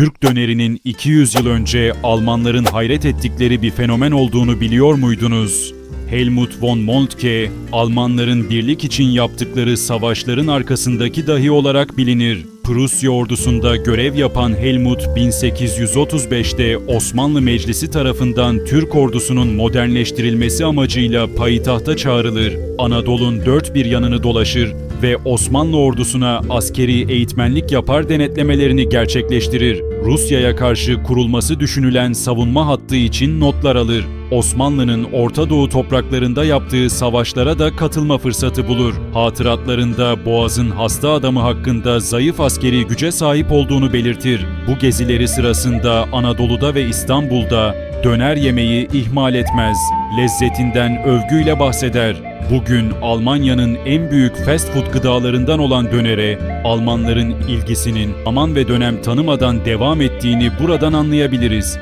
Türk dönerinin 200 yıl önce Almanların hayret ettikleri bir fenomen olduğunu biliyor muydunuz? Helmut von Moltke, Almanların birlik için yaptıkları savaşların arkasındaki dahi olarak bilinir. Prusya ordusunda görev yapan Helmut 1835'te Osmanlı Meclisi tarafından Türk ordusunun modernleştirilmesi amacıyla payitahta çağrılır. Anadolu'nun dört bir yanını dolaşır ve Osmanlı ordusuna askeri eğitmenlik yapar denetlemelerini gerçekleştirir. Rusya'ya karşı kurulması düşünülen savunma hattı için notlar alır. Osmanlı'nın Orta Doğu topraklarında yaptığı savaşlara da katılma fırsatı bulur. Hatıratlarında Boğaz'ın hasta adamı hakkında zayıf askeri güce sahip olduğunu belirtir. Bu gezileri sırasında Anadolu'da ve İstanbul'da döner yemeği ihmal etmez. Lezzetinden övgüyle bahseder. Bugün Almanya'nın en büyük fast food gıdalarından olan dönere, Almanların ilgisinin aman ve dönem tanımadan devam ettiğini buradan anlayabiliriz.